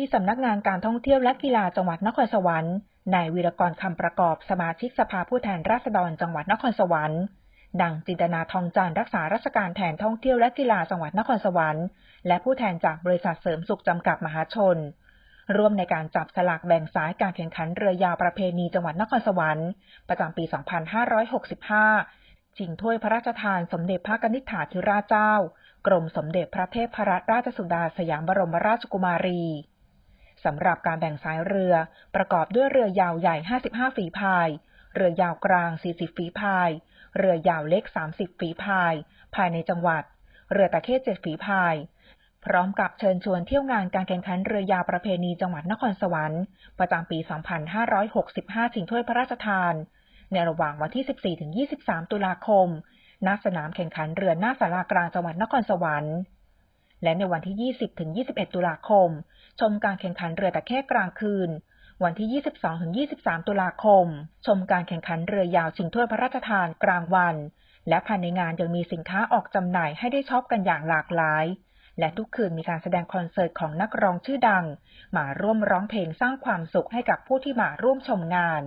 ที่สำนักงานการท่องเที่ยวและกีฬาจังหวัดนครสวรรค์นายวีรกรคำประกอบสมาชิกสภาผู้แทนราษฎรจังหวัดนครสวรรค์ดังจินตนาทองจันร์รักษาราชการแทนท่องเที่ยวและกีฬาจังหวัดนครสวรรค์ และผู้แทนจากบริษัทเสริมสุขจำกัดมหาชน ร่วมในการจับสลากแบ่งสายการแข่งขันเรือยาวประเพณีจังหวัดนครสวรรค์ ประจำปี 2565 ชิงถ้วยพระราชทานสมเด็จพระนิษฐาธิราชเจ้า กรมสมเด็จพระเทพรัตนราชสุดาสยามบรมราชกุมารี สำหรับการแบ่งสายเรือ ประกอบด้วยเรือยาวใหญ่ 55 ฝีพาย เรือยาวกลาง 40 ฝีพาย เรือยาวเล็ก 30 ฝีพาย ภายในจังหวัด เรือตะเข้เจ็ดฝีพาย พร้อมกับเชิญชวนเที่ยวงานการแข่งขันเรือยาวประเพณีจังหวัดนครสวรรค์ ประจำปี 2565ชิงถ้วยพระราชทาน ในระหว่างวันที่ 14-23 ตุลาคม ณ สนามแข่งขันเรือหน้าศาลากลางจังหวัดนครสวรรค์ และในวันที่ 20-21 ตุลาคม ชมการแข่งขันเรือตะเข้กลางคืน วันที่ 22-23 ตุลาคม ชมการแข่งขันเรือยาวชิงถ้วยพระราชทานกลางวัน และภายในงานยังมีสินค้าออกจำหน่ายให้ได้ช็อปกันอย่างหลากหลาย และทุกคืนมีการแสดงคอนเสิร์ตของนักร้องชื่อดัง มาร่วมร้องเพลงสร้างความสุขให้กับผู้ที่มาร่วมชมงาน